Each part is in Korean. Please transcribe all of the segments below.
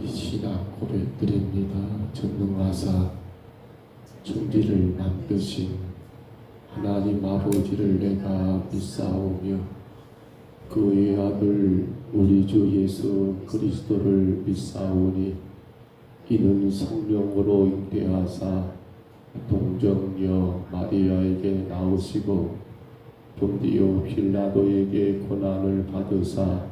우리 신앙 고백드립니다. 전능하사 천지를 만드신 하나님 아버지를 내가 믿사오며 그의 아들 우리 주 예수 그리스도를 믿사오니 이는 성령으로 잉태하사 동정녀 마리아에게 나오시고 본디오 필라도에게 고난을 받으사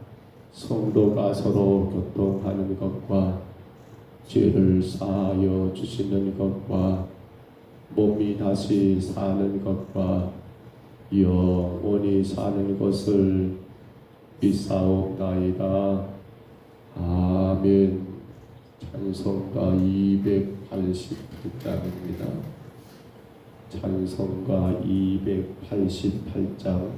성도가 서로 교통하는 것과 죄를 사하여 주시는 것과 몸이 다시 사는 것과 영원히 사는 것을 믿사옵나이다. 아멘. 찬송가 288장입니다. 찬송가 288장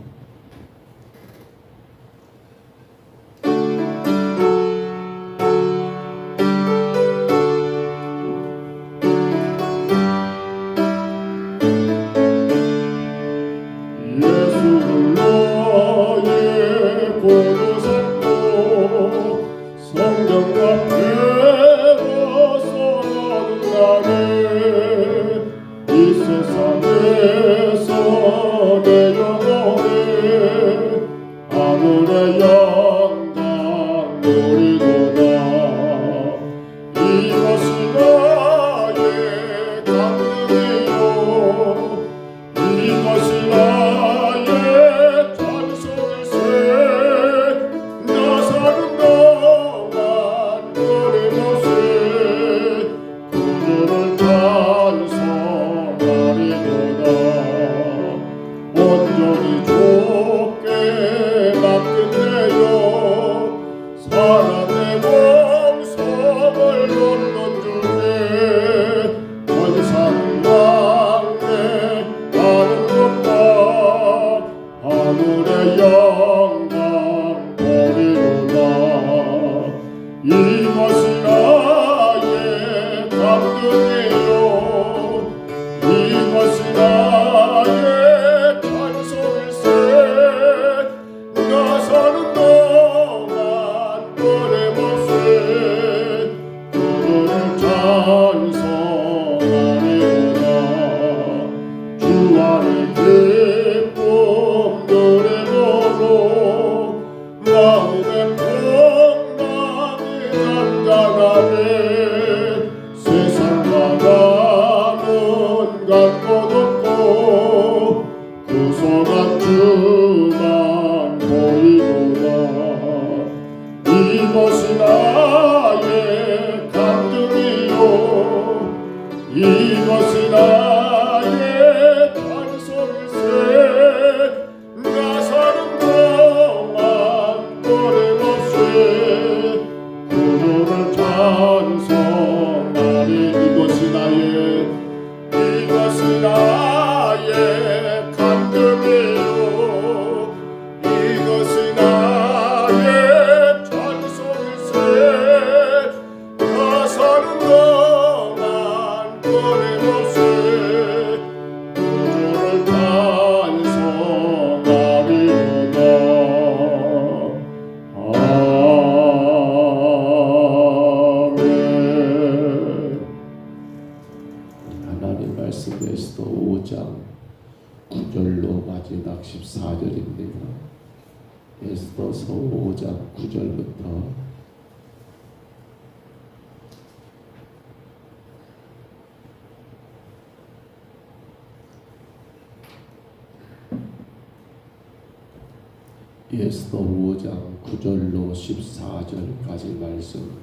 에스더 5장 9절로 14절까지 말씀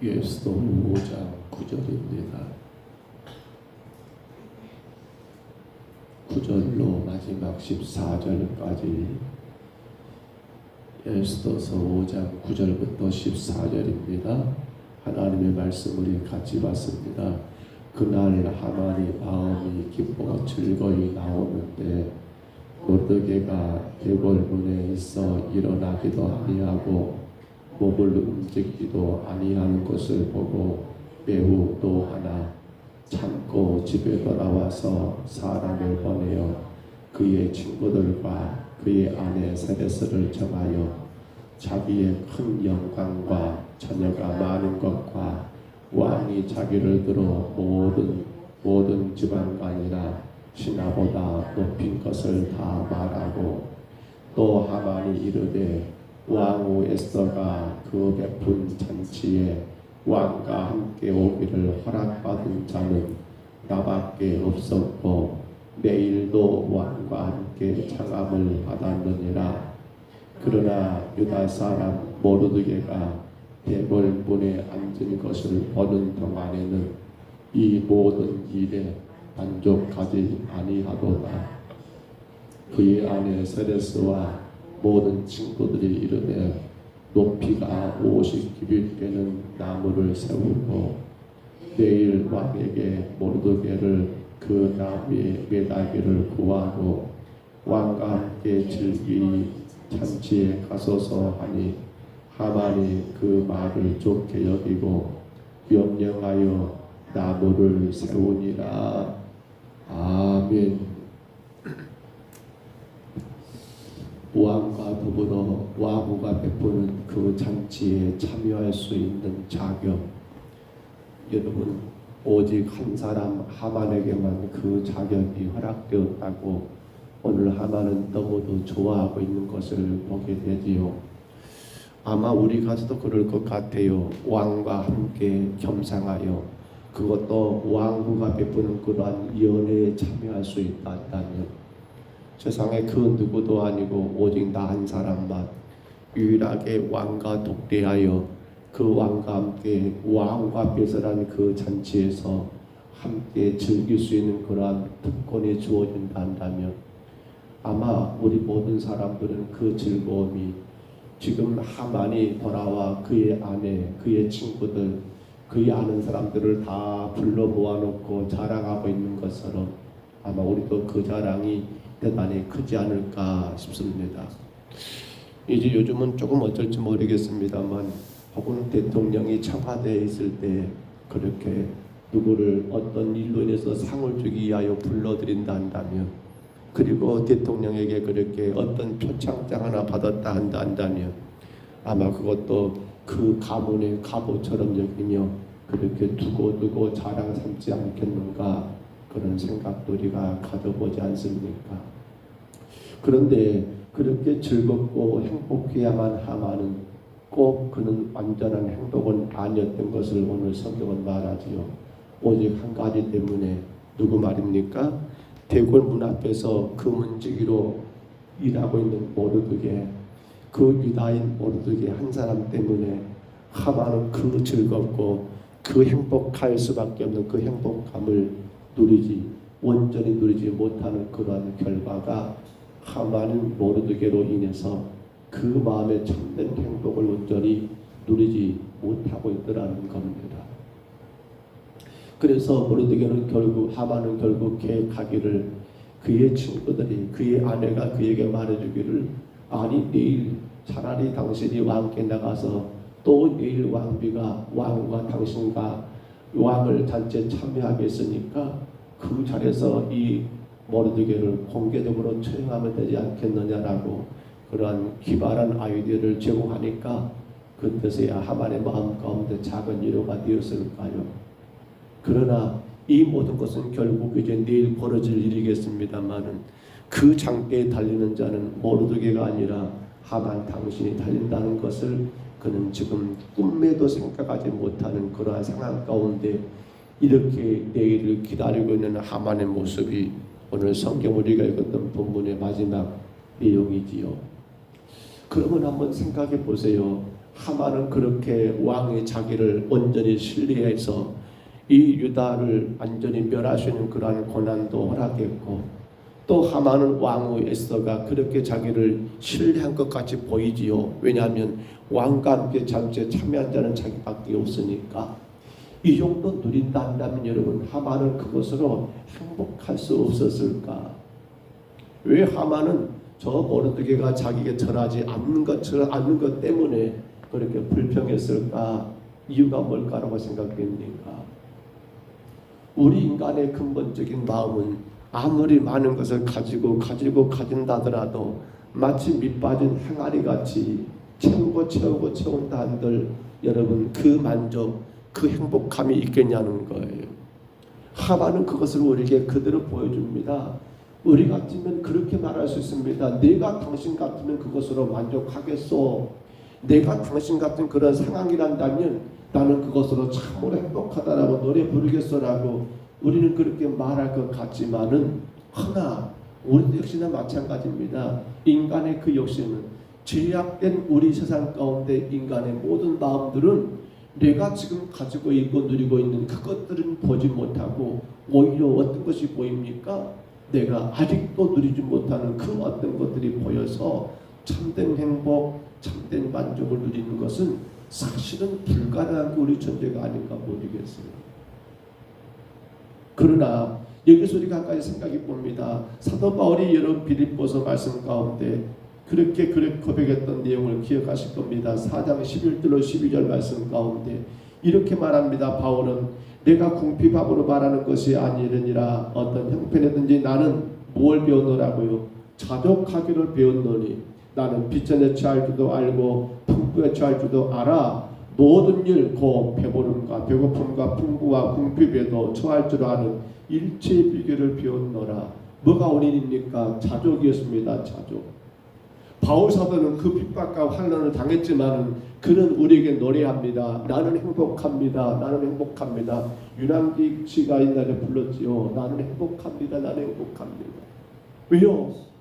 에스더 5장 9절입니다. 9절로 마지막 마지막 14절까지 에스더서 5장 9절부터 14절입니다. 하나님의 말씀 우리 같이 봤습니다. 그날 하만이 마음이 기쁘고 즐거이 나오는데 모르게가 대궐문에 있어 일어나기도 아니하고 몸을 움직이기도 아니하는 것을 보고 매우 또 하나 참고 집에 돌아와서 사람을 보내어 그의 친구들과 그의 아내 세데스를 정하여 자기의 큰 영광과 자녀가 많은 것과 왕이 자기를 들어 모든 모든 지방관이나 신하보다 높인 것을 다 말하고 또 하만이 이르되 왕후 에스더가 그 베푼 잔치에 왕과 함께 오기를 허락받은 자는 나밖에 없었고 내일도 왕과 함께 장함을 받았느니라. 그러나 유다 사람 모르드게가 대궐 문에 앉은 것을 보는 동안에는 이 모든 일에 만족하지 아니하도다. 그의 아내 세레스와 모든 친구들이 이르되 높이가 50규빗되는 나무를 세우고 내일 왕에게 모르드게를 그 나무에 매달기를 구하고 왕과 함께 즐기 잔치에 가소서 하니 하만이 그 말을 좋게 여기고 명령하여 나무를 세우니라. 아멘. 왕과 더불어 왕후가 베푸는 그 잔치에 참여할 수 있는 자격. 여러분 오직 한 사람 하만에게만 그 자격이 허락되었다고 오늘 하만은 너무도 좋아하고 있는 것을 보게 되지요. 아마 우리 가서도 그럴 것 같아요. 왕과 함께 겸상하여 그것도 왕후가 베푸는 그러한 연회에 참여할 수 있다면 세상에 그 누구도 아니고 오직 나 한 사람만 유일하게 왕과 독대하여 그 왕과 함께 왕과 배설한 그 잔치에서 함께 즐길 수 있는 그러한 특권이 주어진다 한다면 아마 우리 모든 사람들은 그 즐거움이 지금 하만이 돌아와 그의 아내, 그의 친구들, 그의 아는 사람들을 다 불러 모아놓고 자랑하고 있는 것처럼 아마 우리도 그 자랑이 대단히 크지 않을까 싶습니다. 이제 요즘은 조금 어쩔지 모르겠습니다만 혹은 대통령이 청와대에 있을 때 그렇게 누구를 어떤 일로 인해서 상을 주기 위하여 불러들인다 한다면 그리고 대통령에게 그렇게 어떤 표창장 하나 받았다 한다 한다면 아마 그것도 그 가문의 갑오처럼 여기며 그렇게 두고두고 자랑 삼지 않겠는가 그런 생각도 우리가 가져보지 않습니까? 그런데 그렇게 즐겁고 행복해야만 하마는 꼭 그는 완전한 행복은 아니었던 것을 오늘 성경은 말하지요. 오직 한 가지 때문에 누구 말입니까? 대궐 문 앞에서 그 문지기로 일하고 있는 모르드게 그 유다인 모르드게 한 사람 때문에 하마는 그 즐겁고 그 행복할 수밖에 없는 그 행복감을 누리지 온전히 누리지 못하는 그러한 결과가 하마는 모르드게로 인해서 그 마음의 참된 행복을 온전히 누리지 못하고 있더라는 겁니다. 그래서 모르드게는 결국 하마는 결국 계획하기를 그의 친구들이 그의 아내가 그에게 말해주기를 아니 내일 차라리 당신이 왕께 나가서 또 내일 왕비가 왕과 당신과 왕을 잔치에 참여하겠으니까 그 자리에서 이 모르드게를 공개적으로 처형하면 되지 않겠느냐라고 그러한 기발한 아이디어를 제공하니까 그때서야 하만의 마음 가운데 작은 위로가 되었을까요? 그러나 이 모든 것은 결국 이제 내일 벌어질 일이겠습니다만은 그 장대에 달리는 자는 모르드게가 아니라 하만 당신이 달린다는 것을 그는 지금 꿈에도 생각하지 못하는 그러한 상황 가운데 이렇게 내일을 기다리고 있는 하만의 모습이 오늘 성경 우리가 읽었던 본문의 마지막 내용이지요. 그러면 한번 생각해 보세요. 하만은 그렇게 왕의 자기를 온전히 신뢰해서 이 유다를 완전히 멸하시는 그러한 고난도 허락했고 또 하만은 왕후 에스더가 그렇게 자기를 신뢰한 것 같이 보이지요. 왜냐하면 왕과 함께 잠시에 참여한 자는 자기밖에 없으니까 이 정도 누린다 한다면 여러분 하만은 그것으로 행복할 수 없었을까? 왜 하만은 저 모르드게가 자기에게 절하지 않는 것처럼 않는 것 때문에 그렇게 불평했을까? 이유가 뭘까라고 생각됩니까? 우리 인간의 근본적인 마음은 아무리 많은 것을 가지고 가지고 가진다더라도 마치 밑빠진 항아리 같이 채우고 채우고 채운다 한들 여러분 그 만족 그 행복함이 있겠냐는 거예요. 하만은 그것을 우리에게 그대로 보여줍니다. 우리 같으면 그렇게 말할 수 있습니다. 내가 당신 같으면 그것으로 만족하겠소. 내가 당신 같은 그런 상황이란다면 나는 그것으로 참으로 행복하다라고 노래 부르겠소라고 우리는 그렇게 말할 것 같지만은 허나 우리도 역시나 마찬가지입니다. 인간의 그 욕심은 죄악된 우리 세상 가운데 인간의 모든 마음들은 내가 지금 가지고 있고 누리고 있는 그것들은 보지 못하고 오히려 어떤 것이 보입니까? 내가 아직도 누리지 못하는 그 어떤 것들이 보여서 참된 행복, 참된 만족을 누리는 것은 사실은 불가능한 그 우리 존재가 아닌가 모르겠어요. 그러나 여기서 우리가 한 가지 생각해 봅니다. 사도 바울이 여러 빌립보서 말씀 가운데 그렇게 그렇게 고백했던 내용을 기억하실 겁니다. 4장 11절로 12절 말씀 가운데 이렇게 말합니다. 바울은 내가 궁핍함으로 말하는 것이 아니느니라 어떤 형편이든지 나는 무엇을 배웠노라고요. 자족하기를 배웠노니 나는 빚전에 처할 줄도 알고 처할 줄도 알아 모든 일, 고 배부름과 배고픔과 풍부와 궁핍에도 처할 줄 아는 일체의 비결을 배웠노라. 뭐가 원인입니까? 자족이었습니다. 자족. 바울 사도는 그 핍박과 환난을 당했지만은 그는 우리에게 노래합니다. 나는 행복합니다. 나는 행복합니다. 유남기 씨가 옛날에 불렀지요. 나는 행복합니다. 나는 행복합니다. 왜요?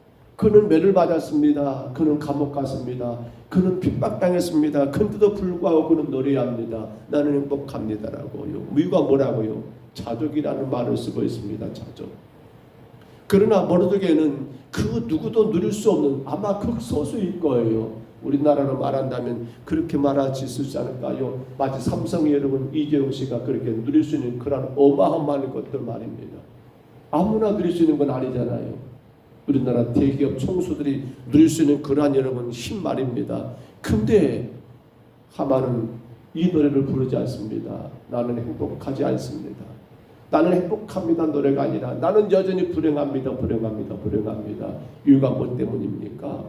그는 매를 맞았습니다. 그는 감옥 갔습니다. 그는 핍박당했습니다. 근데도 불구하고 그는 노래합니다. 나는 행복합니다라고요. 이유가 뭐라고요? 자족이라는 말을 쓰고 있습니다. 자족. 그러나 모르드게는 그 누구도 누릴 수 없는 아마 극소수일 거예요. 우리나라로 말한다면 그렇게 말할 수 있지 않을까요? 마치 삼성의 여러분 이재용 씨가 그렇게 누릴 수 있는 그런 어마어마한 것들 말입니다. 아무나 누릴 수 있는 건 아니잖아요. 우리나라 대기업 총수들이 누릴 수 있는 그러한 여러분 힘 말입니다. 근데 하마는 이 노래를 부르지 않습니다. 나는 행복하지 않습니다. 나는 행복합니다. 노래가 아니라 나는 여전히 불행합니다. 불행합니다. 불행합니다. 이유가 뭐 때문입니까?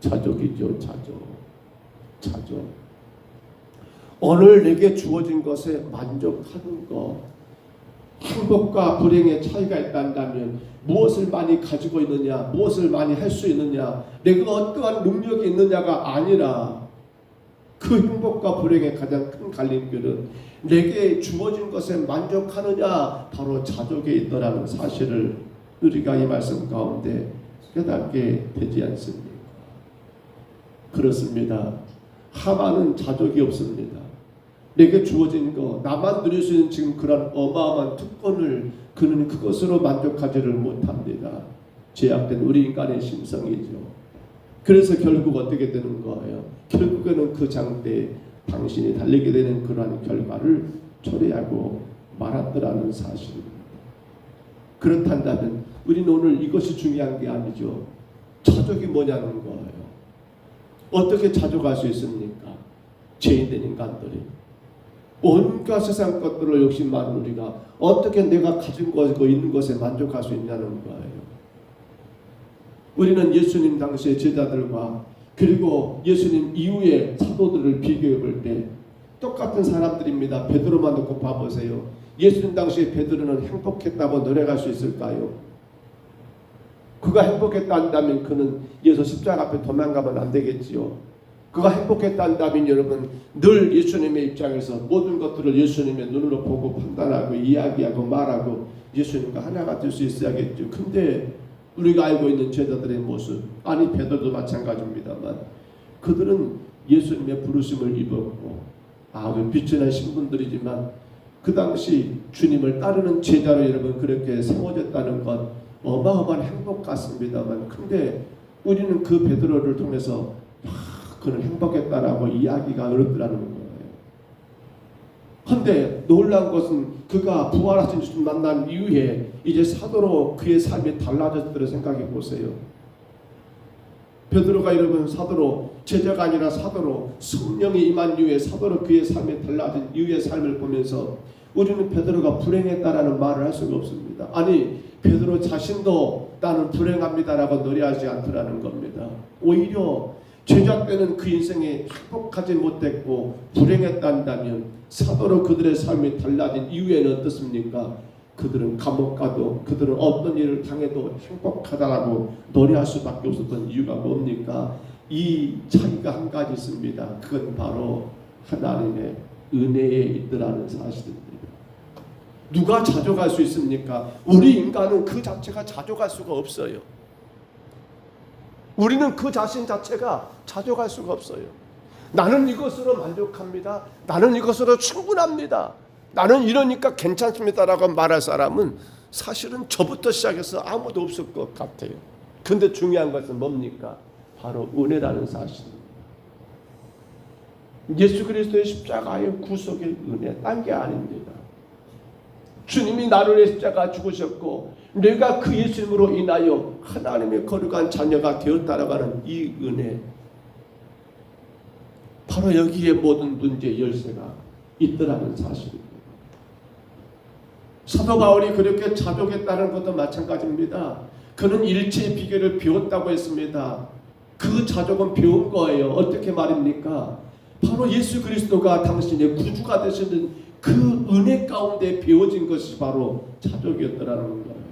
자족이죠 자족. 자족. 오늘 내게 주어진 것에 만족하는 것 행복과 불행의 차이가 있다면 무엇을 많이 가지고 있느냐 무엇을 많이 할 수 있느냐 내가 어떠한 능력이 있느냐가 아니라 그 행복과 불행의 가장 큰 갈림길은 내게 주어진 것에 만족하느냐 바로 자족에 있더라는 사실을 우리가 이 말씀 가운데 깨닫게 되지 않습니까? 그렇습니다. 하만은 자족이 없습니다. 내게 주어진 거 나만 누릴 수 있는 지금 그런 어마어마한 특권을 그는 그것으로 만족하지를 못합니다. 제약된 우리 인간의 심성이죠. 그래서 결국 어떻게 되는 거예요? 결국에는 그 장대에 당신이 달리게 되는 그러한 결과를 초래하고 말았더라는 사실입니다. 그렇단다면 우리는 오늘 이것이 중요한 게 아니죠. 자족이 뭐냐는 거예요. 어떻게 자족할 수 있습니까? 죄인된 인간들이 온갖 세상 것들을 욕심 많은 우리가 어떻게 내가 가진 것고 있는 것에 만족할 수 있냐는 거예요. 우리는 예수님 당시의 제자들과 그리고 예수님 이후의 사도들을 비교해 볼 때 똑같은 사람들입니다. 베드로만 놓고 봐보세요. 예수님 당시에 베드로는 행복했다고 노래할 수 있을까요? 그가 행복했다 한다면 그는 예수 십자가 앞에 도망가면 안 되겠지요. 그가 행복했다 한다면 여러분 늘 예수님의 입장에서 모든 것들을 예수님의 눈으로 보고 판단하고 이야기하고 말하고 예수님과 하나가 될 수 있어야겠죠. 근데 우리가 알고 있는 제자들의 모습 아니 베드로도 마찬가지입니다만 그들은 예수님의 부르심을 입었고 아주 비천한 신분들이지만 그 당시 주님을 따르는 제자로 여러분 그렇게 세워졌다는 것 어마어마한 행복 같습니다만 근데 우리는 그 베드로를 통해서 아, 그는 행복했다라고 이야기가 어렵더라는 거예요. 근데 놀라운 것은 그가 부활하신 주를 만난 이후에 이제 사도로 그의 삶이 달라졌다고 생각해 보세요. 베드로가 이러면 사도로 제자가 아니라 사도로 성령이 임한 이후에 사도로 그의 삶이 달라진 이후의 삶을 보면서 우리는 베드로가 불행했다라는 말을 할 수가 없습니다. 아니 베드로 자신도 나는 불행합니다라고 노래하지 않더라는 겁니다. 오히려 때는 그 인생에 행복하지 못했고 불행했단다면 사도로 그들의 삶이 달라진 이후에는 어떻습니까? 그들은 감옥 가도 그들은 어떤 일을 당해도 행복하다라고 노래할 수밖에 없었던 이유가 뭡니까? 이 차이가 한 가지 있습니다. 그건 바로 하나님의 은혜에 있더라는 사실입니다. 누가 자족할 수 있습니까? 우리 인간은 그 자체가 자족할 수가 없어요. 우리는 그 자신 자체가 자족할 수가 없어요. 나는 이것으로 만족합니다. 나는 이것으로 충분합니다. 나는 이러니까 괜찮습니다라고 말할 사람은 사실은 저부터 시작해서 아무도 없을 것 같아요. 근데 중요한 것은 뭡니까? 바로 은혜라는 사실입니다. 예수 그리스도의 십자가의 구속의 은혜, 딴 게 아닙니다. 주님이 나를 십자가 죽으셨고 내가 그 예수님으로 인하여 하나님의 거룩한 자녀가 되었다라고 하는 이 은혜 바로 여기에 모든 문제의 열쇠가 있더라는 사실입니다. 사도 바울이 그렇게 자족했다는 것도 마찬가지입니다. 그는 일체의 비결을 배웠다고 했습니다. 그 자족은 배운 거예요. 어떻게 말입니까? 바로 예수 그리스도가 당신의 구주가 되시는 그 은혜 가운데 배워진 것이 바로 자족이었더라는 거예요.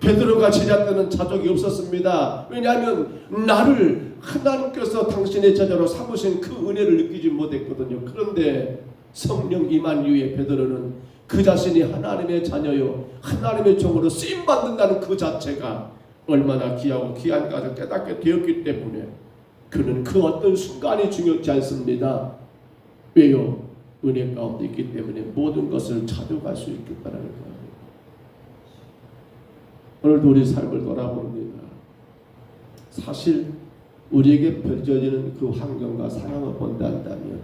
베드로가 제자 때는 자족이 없었습니다. 왜냐하면 나를 하나님께서 당신의 제자로 삼으신 그 은혜를 느끼지 못했거든요. 그런데 성령 임한 이후에 베드로는 그 자신이 하나님의 자녀요 하나님의 종으로 쓰임 받는다는 그 자체가 얼마나 귀하고 귀한 가를 깨닫게 되었기 때문에 그는 그 어떤 순간이 중요치 않습니다. 왜요? 은혜 가운데 있기 때문에 모든 것을 자족할 수 있겠다는 거예요. 오늘도 우리 삶을 돌아봅니다. 사실 우리에게 펼쳐지는 그 환경과 상황을 본다면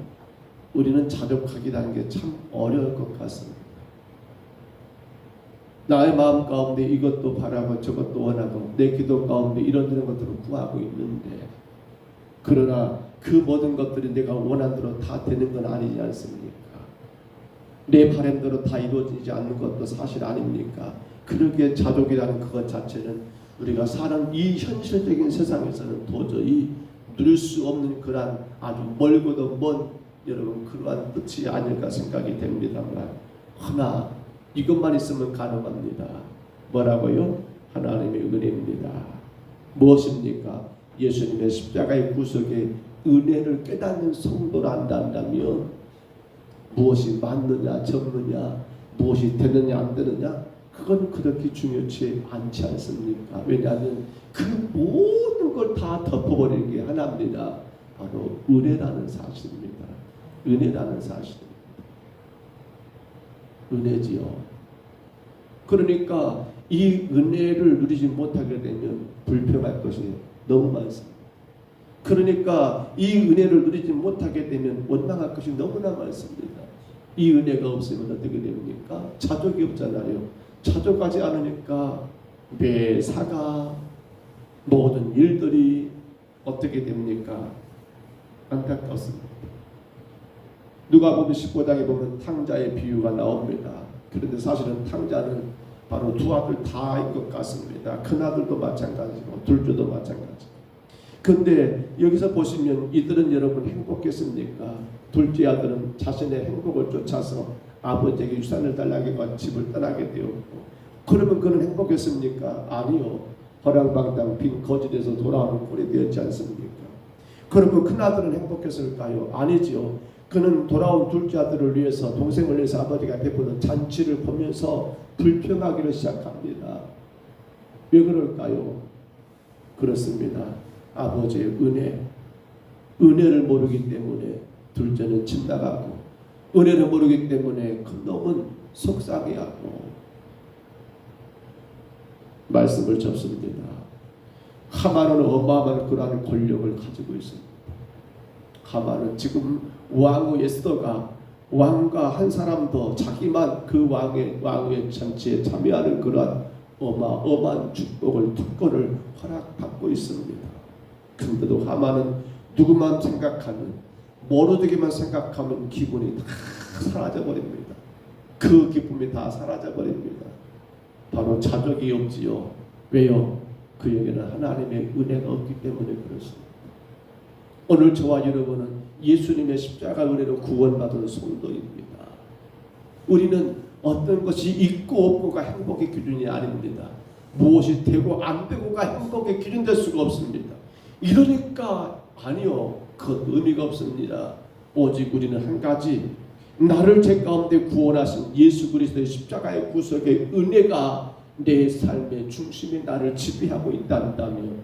우리는 자족하기라는 게 참 어려울 것 같습니다. 나의 마음 가운데 이것도 바라고 저것도 원하고 내 기도 가운데 이런 저런 것들을 구하고 있는데 그러나 그 모든 것들이 내가 원한 대로 다 되는 건 아니지 않습니까? 내 바람대로 다 이루어지지 않는 것도 사실 아닙니까? 그러기에 자족이라는 그것 자체는 우리가 사는 이 현실적인 세상에서는 도저히 누릴 수 없는 그러한 아주 멀고도 먼 여러분 그러한 뜻이 아닐까 생각이 됩니다만 하나 이것만 있으면 가능합니다. 뭐라고요? 하나님의 은혜입니다. 무엇입니까? 예수님의 십자가의 구속의 은혜를 깨닫는 성도란다면 무엇이 맞느냐 적느냐 무엇이 되느냐 안 되느냐 그건 그렇게 중요치 않지 않습니까? 왜냐하면 그 모든 걸 다 덮어버리는 게 하나입니다. 바로 은혜라는 사실입니다. 은혜라는 사실입니다. 은혜지요. 그러니까 이 은혜를 누리지 못하게 되면 불평할 것이 너무 많습니다. 그러니까 이 은혜를 누리지 못하게 되면 원망할 것이 너무나 많습니다. 이 은혜가 없으면 어떻게 됩니까? 자족이 없잖아요. 자족하지 않으니까 매사가 모든 일들이 어떻게 됩니까? 안타깝습니다. 누가 보면 19장에 보면 탕자의 비유가 나옵니다. 그런데 사실은 탕자는 바로 두 아들 다인 것 같습니다. 큰 아들도 마찬가지고 둘째도 마찬가지. 근데 여기서 보시면 이들은 여러분 행복했습니까? 둘째 아들은 자신의 행복을 쫓아서 아버지에게 유산을 달라고 집을 떠나게 되었고 그러면 그는 행복했습니까? 아니요. 허랑방탕 빈 거짓에서 돌아오는 꼴이 되었지 않습니까? 그러면 큰 아들은 행복했을까요? 아니지요. 그는 돌아온 둘째 아들을 위해서 동생을 위해서 아버지가 베푸는 잔치를 보면서 불평하기를 시작합니다. 왜 그럴까요? 그렇습니다. 아버지의 은혜, 은혜를 모르기 때문에 둘째는 집 나가고 은혜를 모르기 때문에 큰 놈은 속상해하고 말씀을 접습니다. 하만은 어마어마한 그러한 권력을 가지고 있습니다. 하만은 지금 왕후 에스더가 왕과 한 사람 더 자기만 그 왕의 왕의 잔치에 참여하는 그러한 어마어마한 축복을 특권을 허락받고 있습니다. 근데도 하만은 누구만 생각하면 모르되게만 생각하면 기분이 다 사라져 버립니다. 그 기쁨이 다 사라져 버립니다. 바로 자족이 없지요. 왜요? 그에게는 하나님의 은혜가 없기 때문에 그렇습니다. 오늘 저와 여러분은 예수님의 십자가 은혜로 구원받은 성도입니다. 우리는 어떤 것이 있고 없고가 행복의 기준이 아닙니다. 무엇이 되고 안 되고가 행복의 기준 될 수가 없습니다. 이러니까 아니요. 그 의미가 없습니다. 오직 우리는 한 가지 나를 제 가운데 구원하신 예수 그리스도의 십자가의 구속의 은혜가 내 삶의 중심에 나를 지배하고 있다면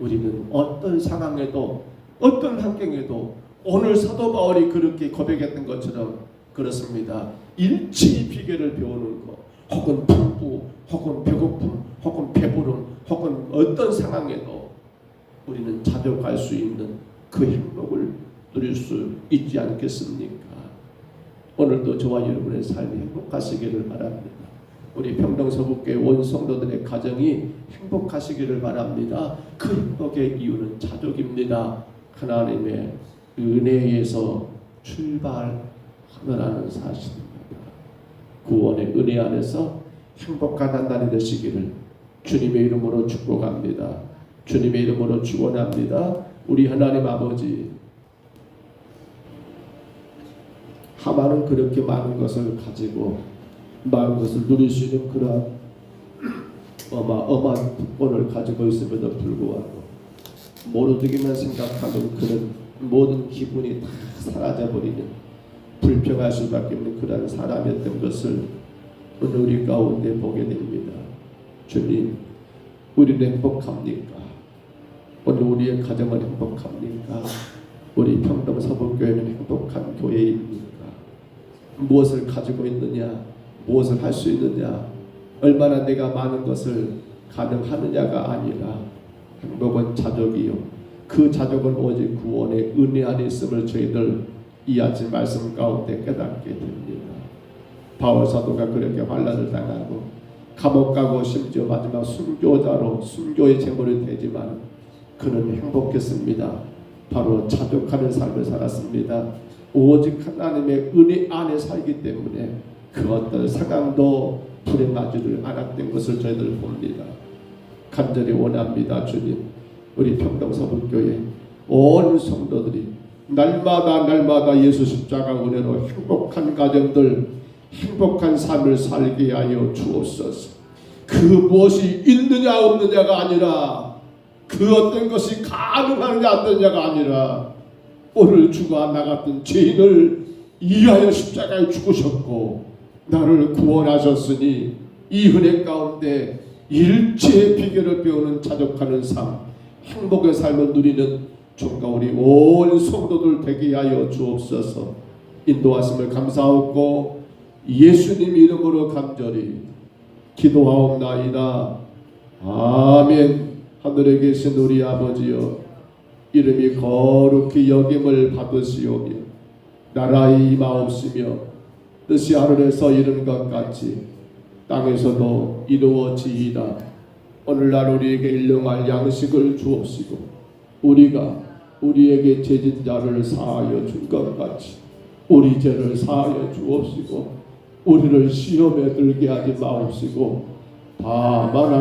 우리는 어떤 상황에도 어떤 환경에도 오늘 사도 바울이 그렇게 고백했던 것처럼 그렇습니다. 일치 비결을 배우는 것, 혹은 풍부, 혹은 배고픔, 혹은 배부름, 혹은 어떤 상황에도 우리는 자족할 수 있는 그 행복을 누릴 수 있지 않겠습니까? 오늘도 저와 여러분의 삶이 행복하시기를 바랍니다. 우리 평동서북교회 온 성도들의 가정이 행복하시기를 바랍니다. 그 행복의 이유는 자족입니다. 하나님의 은혜에서 출발하느라는 사실입니다. 구원의 은혜 안에서 행복한 한 날이 되시기를 주님의 이름으로 축복합니다. 주님의 이름으로 축원합니다. 우리 하나님 아버지 하만은 그렇게 많은 것을 가지고 많은 것을 누릴 수 있는 그런 어마어마한 특권을 가지고 있음에도 불구하고 모르되기만 생각하면 그런 모든 기분이 다 사라져버리는 불평할 수밖에 없는 그런 사람이었던 것을 오늘 우리 가운데 보게 됩니다. 주님, 우리는 행복합니까? 오늘 우리의 가정은 행복합니까? 우리 평동 서북교회는 행복한 교회입니까? 무엇을 가지고 있느냐? 무엇을 할 수 있느냐? 얼마나 내가 많은 것을 가능하느냐가 아니라 행복은 자족이요. 그 자족은 오직 구원의 은혜 안에 있음을 저희들 이 아침 말씀 가운데 깨닫게 됩니다. 바울 사도가 그렇게 환란을 당하고 감옥 가고 심지어 마지막 순교자로 순교의 제물이 되지만 그는 행복했습니다. 바로 자족하는 삶을 살았습니다. 오직 하나님의 은혜 안에 살기 때문에 그 어떤 상황도 불행하지를 않았던 것을 저희들 봅니다. 간절히 원합니다, 주님. 우리 평동서북교회 온 성도들이 날마다 날마다 예수 십자가 은혜로 행복한 가정들, 행복한 삶을 살게 하여 주옵소서. 그 무엇이 있느냐 없느냐가 아니라 그 어떤 것이 가능하느냐 안 되느냐가 아니라 오늘 주가 나 같은 죄인을 이하여 십자가에 죽으셨고 나를 구원하셨으니 이 은혜 가운데 일체의 비결을 배우는 자족하는 삶, 행복의 삶을 누리는 종가 우리 온 성도들 되게 하여 주옵소서. 인도하심을 감사하고 예수님 이름으로 간절히 기도하옵나이다. 아멘. 하늘에 계신 우리 아버지여 이름이 거룩히 여김을 받으시오며 나라의 임하옵시며 뜻이 하늘에서 이룬 것 같이 땅에서도 이루어지이다. 오늘날 우리에게 일용할 양식을 주옵시고 우리가 우리에게 죄진 자를 사하여 준 것 같이 우리 죄를 사하여 주옵시고 우리를 시험에 들게 하지 마옵시고 다만